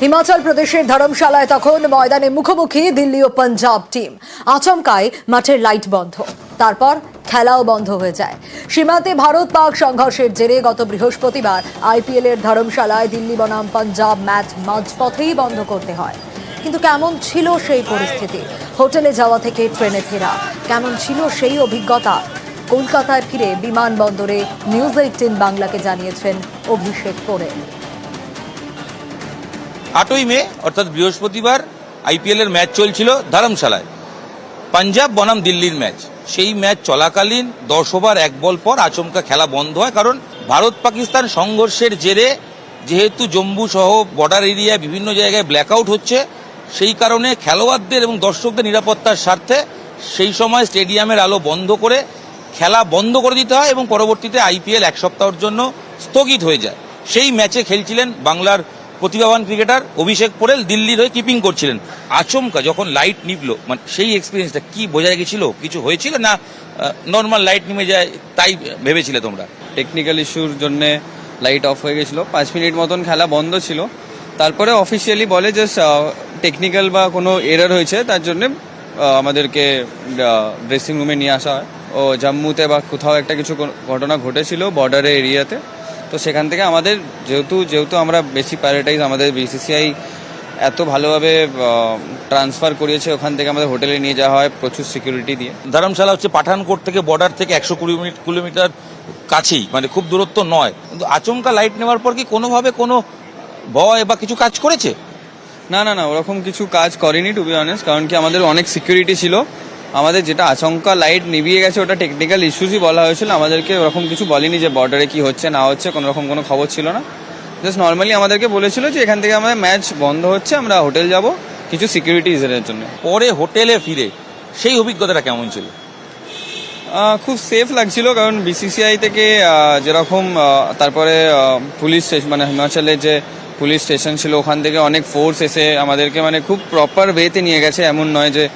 হিমাচল প্রদেশের ধর্মশালায় তখন ময়দানে মুখোমুখি দিল্লি ও পাঞ্জাব টিম আচমকায় মাঠের লাইট বন্ধ। তারপর খেলাও বন্ধ হয়ে যায়। সীমান্তে ভারত পাক সংঘর্ষের জেরে গত বৃহস্পতিবার আইপিএল এর ধর্মশালায় দিল্লি বনাম পাঞ্জাব ম্যাচ মাঝপথেই বন্ধ করতে হয়। কিন্তু কেমন ছিল সেই পরিস্থিতি? হোটেলে যাওয়া থেকে ট্রেনে ফেরা। কেমন ছিল সেই অভিজ্ঞতা? কলকাতায় ফিরে বিমানবন্দরে নিউজ এইটিন বাংলাকে জানিয়েছেন অভিষেক পোরেল আটই মে, অর্থাৎ বৃহস্পতিবার আইপিএল এর ম্যাচ চলছিল ধর্মশালায়। পাঞ্জাব বনাম দিল্লির ম্যাচ। সেই ম্যাচ চলাকালীন দশ ওভার, এক বল পর আচমকা খেলা বন্ধ হয় কারণ ভারত পাকিস্তান সংঘর্ষের জেরে যেহেতু জম্মু সহ বর্ডার এরিয়ায় বিভিন্ন জায়গায় ব্ল্যাকআউট হচ্ছে, সেই কারণে খেলোয়াড়দের এবং দর্শকদের নিরাপত্তার স্বার্থে সেই সময় স্টেডিয়ামের আলো বন্ধ করে খেলা বন্ধ করে দিতে হয় এবং পরবর্তীতে আইপিএল এক সপ্তাহের জন্য স্থগিত হয়ে যায়। সেই ম্যাচে খেলছিলেন বাংলার প্রতিভাবান ক্রিকেটার অভিষেক পোরেল দিল্লির হয়ে কিপিং করছিলেন। আচমকা যখন লাইট নিভলো মানে সেই এক্সপিরিয়েন্সটা কি বোঝা গেছিল? কিছু হয়েছিল না নর্মাল লাইট নিমে যায়, তাই ভেবেছিলে তোমরা? টেকনিক্যাল ইস্যুর জন্য লাইট অফ হয়ে গেছিল। পাঁচ মিনিট মতন খেলা বন্ধ ছিল। তারপরে অফিসিয়ালি বলে যে টেকনিক্যাল বা কোনো এরর হয়েছে, তার জন্য আমাদেরকে ড্রেসিং রুমে নিয়ে আসা হয়। ও, জম্মুতে বা কোথাও একটা কিছু ঘটনা ঘটেছিল বর্ডারের এরিয়াতে তো সেখান থেকে আমাদের যেহেতু যেহেতু আমরা বেশি প্যারাটাইজ আমাদের বিসিসিআই এত ভালোভাবে ট্রান্সফার করিয়েছে ওখান থেকে আমাদের হোটেলে নিয়ে যাওয়া হয় প্রচুর সিকিউরিটি দিয়ে। ধর্মশালা হচ্ছে পাঠানকোট থেকে বর্ডার থেকে একশো কুড়ি মিনিট কিলোমিটার কাছেই মানে খুব দূরত্ব নয়। কিন্তু আচমকা লাইট নেওয়ার পর কি কোনোভাবে কোনো ভয় বা কিছু কাজ করেছে? না না না ওরকম কিছু কাজ করেনি টু বি অনেস্ট কারণ কি আমাদের অনেক সিকিউরিটি ছিল। আমাদের যেটা আচমকা লাইট নিভিয়ে গেছে ওটা টেকনিক্যাল ইস্যুসই বলা হয়েছিল। আমাদেরকে ওরকম কিছু বলেনি যে বর্ডারে কি হচ্ছে না হচ্ছে কোনো রকম কোনো খবর ছিল না। জাস্ট নর্মালি আমাদেরকে বলেছিল যে এখান থেকে আমাদের ম্যাচ বন্ধ হচ্ছে আমরা হোটেল যাব কিছু সিকিউরিটি রিজনের জন্য। পরে হোটেলে ফিরে সেই অভিজ্ঞতাটা কেমন ছিল? খুব সেফ লাগছিল কারণ বিসিসিআই থেকে যেরকম তারপরে পুলিশ স্টেশন মানে হিমাচলে যে পুলিশ স্টেশন ছিল ওখান থেকে অনেক ফোর্স এসে আমাদেরকে মানে খুব প্রপার ওয়েতে নিয়ে গেছে। এমন নয় যে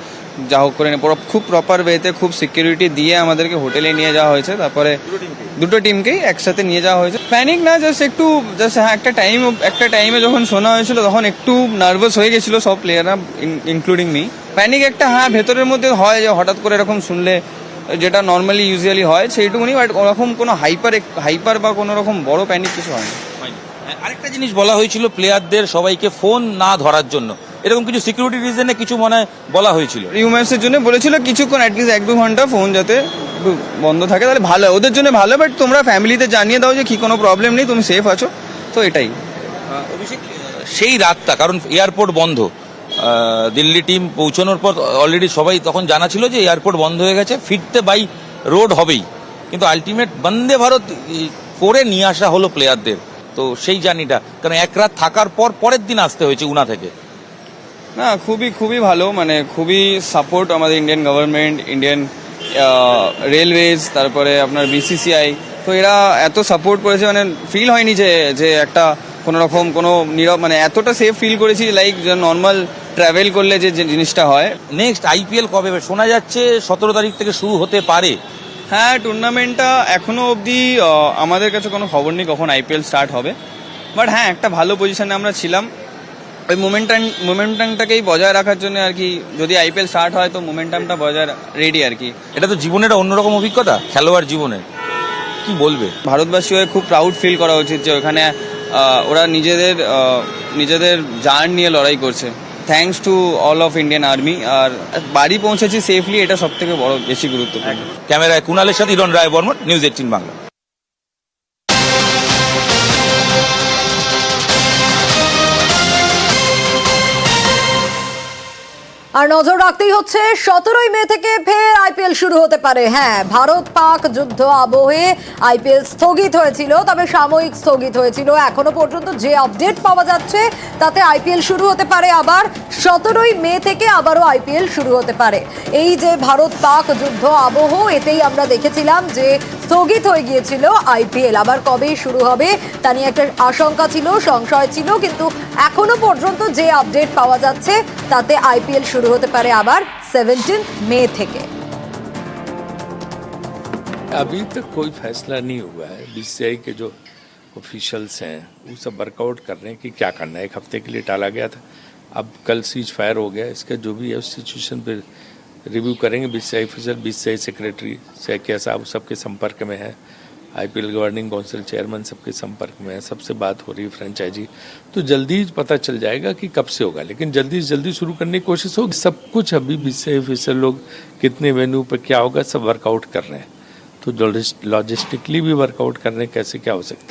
যা হোক করে খুব প্রপার ওয়েতে খুব সিকিউরিটি দিয়ে আমাদেরকে হোটেলে নিয়ে যাওয়া হয়েছে। তারপরে দুটো টিমকেই একসাথে নিয়ে যাওয়া হয়েছে। প্যানিক না জাস্ট একটু জাস্ট হ্যাঁ একটা টাইম একটা টাইমে যখন শোনা হয়েছিল তখন একটু নার্ভাস হয়ে গেছিল সব প্লেয়াররা ইনক্লুডিং মি প্যানিক একটা হ্যাঁ ভেতরের মধ্যে হয় যে হঠাৎ করে এরকম শুনলে যেটা নর্মালি ইউজুয়ালি হয় সেইটুকুনি বাট ওরকম কোনো হাইপার হাইপার বা কোনো রকম বড় প্যানিক কিছু হয় না হ্যাঁ, আরেকটা জিনিস বলা হয়েছিল প্লেয়ারদের সবাইকে ফোন না ধরার জন্য। এরকম কিছু সিকিউরিটি রিজনে কিছু মনে হয় বলা হয়েছিল। রিউমার্সের জন্য বলেছিল কিছুক্ষণ অ্যাটলিস্ট এক দু ঘণ্টা ফোন যাতে বন্ধ থাকে তাহলে ভালো। ওদের জন্য ভালো বাট তোমরা ফ্যামিলিতে জানিয়ে দাও যে কি কোনো প্রবলেম নেই তুমি সেফ আছো। তো এটাই। অভিষেক সেই রাতটা কারণ এয়ারপোর্ট বন্ধ। দিল্লি টিম পৌঁছানোর পর অলরেডি সবাই তখন জানা ছিল যে এয়ারপোর্ট বন্ধ হয়ে গেছে ফিরতে বাই রোড হবেই। কিন্তু আলটিমেট বন্দে ভারত করে নিয়ে আসা হলো প্লেয়ারদের তো সেই জার্নিটা কারণ এক রাত থাকার পর পরের দিন আসতে হয়েছে উনা থেকে। না খুবই খুবই ভালো মানে খুবই সাপোর্ট আমাদের ইন্ডিয়ান গভর্নমেন্ট ইন্ডিয়ান রেলওয়েজ তারপরে আপনার বিসিসিআই তো এরা এত সাপোর্ট করেছে মানে ফিল হয়নি যে যে একটা কোনো রকম কোনো নীরব মানে এতটা সেফ ফিল করেছি লাইক যে নর্মাল ট্রাভেল করলে যে জিনিসটা হয়। নেক্সট আইপিএল কবে শোনা যাচ্ছে সতেরো তারিখ থেকে শুরু হতে পারে। হ্যাঁ টুর্নামেন্টটা এখনও অবধি আমাদের কাছে কোনো খবর নেই কখন আইপিএল স্টার্ট হবে। বাট হ্যাঁ একটা ভালো পজিশনে আমরা ছিলাম। ওই মোমেন্টাম মোমেন্টামটাকেই বজায় রাখার জন্য আর কি যদি আইপিএল স্টার্ট হয় তো মোমেন্টামটা বজায় রেডি আর কি। এটা তো জীবনের অন্যরকম অভিজ্ঞতা খেলোয়াড় জীবনের কি বলবে? ভারতবাসী হয়ে খুব প্রাউড ফিল করা উচিত যে ওখানে ওরা নিজেদের নিজেদের জান নিয়ে লড়াই করছে। Thanks to all of Indian army আর বাড়ি পৌঁছেছি সেফলি এটা সব থেকে বড় বেশি গুরুত্বপূর্ণ। ক্যামেরায় কুণালের সাথে ইরন রায় বর্মন নিউজ এইটিন বাংলা। আর নজর রাখতেই হচ্ছে, সতেরোই মে থেকে ফের আইপিএল শুরু হতে পারে। হ্যাঁ ভারত পাক যুদ্ধ আবহে আইপিএল স্থগিত হয়েছিল, তবে সাময়িক স্থগিত হয়েছিল। এখনও পর্যন্ত যে আপডেট পাওয়া যাচ্ছে, তাতে আইপিএল শুরু হতে পারে আবার সতেরোই মে থেকে আবারও আইপিএল শুরু হতে পারে। এই যে ভারত পাক যুদ্ধ আবহ, এতেই আমরা দেখেছিলাম যে স্থগিত হয়ে গিয়েছিল আইপিএল। আবার কবে শুরু হবে, তা নিয়ে একটা আশঙ্কা ছিল, সংশয় ছিল, কিন্তু এখনো পর্যন্ত যে আপডেট পাওয়া যাচ্ছে তাতে আইপিএল শুরু হতে পারে আবার সেভেন্টিন মে থেকে अभी तक कोई फैसला नहीं हुआ है बीसीआई के जो ऑफिशियल्स हैं वो सब वर्कआउट कर रहे हैं कि क्या करना है एक हफ्ते के लिए टाला गया था अब कल सीज फायर हो गया इसका जो भी है उस सिचुएशन पे रिव्यू करेंगे BCI officer BCI secretary Saikia साहब सबके संपर्क में है आईपीएल गवर्निंग काउंसिल चेयरमैन सबके संपर्क में है, सबसे बात हो रही है फ्रेंचाइजी। तो जल्दी पता चल जाएगा कि कब से होगा, लेकिन जल्दी से जल्दी शुरू करने की कोशिश होगी। सब कुछ अभी बीसे ऑफिसर लोग कितने वेन्यू पर क्या होगा, सब वर्कआउट कर रहे हैं। तो लॉजिस्टिकली भी वर्कआउट करने कैसे क्या हो सकता